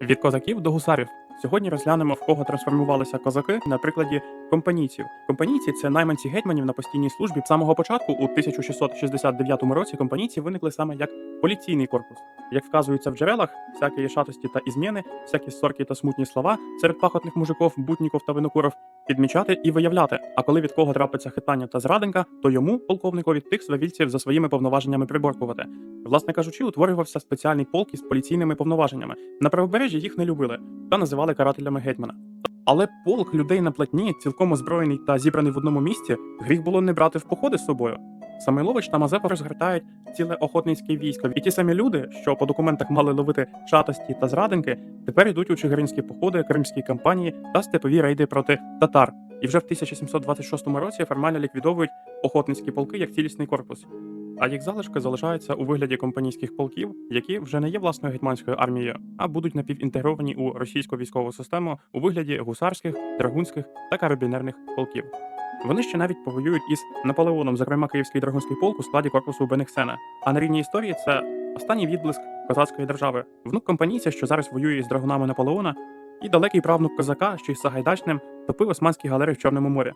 Від козаків до гусарів. Сьогодні розглянемо, в кого трансформувалися козаки на прикладі компанійців. Компанійці це найманці гетьманів на постійній службі. З самого початку, у 1669 році, компанійці виникли саме як поліційний корпус. Як вказується в джерелах, всякі шатості та ізміни, всякі сорки та смутні слова серед пахотних мужиків, бутніків та винокуров підмічати і виявляти. А коли від кого трапиться хитання та зраденька, то йому, полковникові, тих свавільців за своїми повноваженнями приборкувати. Власне кажучи, утворювався спеціальний полк із поліційними повноваженнями. На правобережжі їх не любили та називали карателями гетьмана. Але полк людей на платні, цілком озброєний та зібраний в одному місці, гріх було не брати в походи з собою. Самойлович та Мазепа розгортають ціле охотницьке військо. І ті самі люди, що по документах мали ловити шатості та зрадинки, тепер йдуть у чигиринські походи, кримські кампанії та степові рейди проти татар. І вже в 1726 році формально ліквідовують охотницькі полки як цілісний корпус. А їх залишки залишаються у вигляді компанійських полків, які вже не є власною гетьманською армією, а будуть напівінтегровані у російську військову систему у вигляді гусарських, драгунських та карабінерних полків. Вони ще навіть повоюють із Наполеоном, зокрема Київський драгунський полк у складі корпусу Бенехсена. А на рівні історії це останній відблиск козацької держави, внук компанійця, що зараз воює із драгунами Наполеона, і далекий правнук козака, що із Сагайдачним топив османські галери в Чорному морі.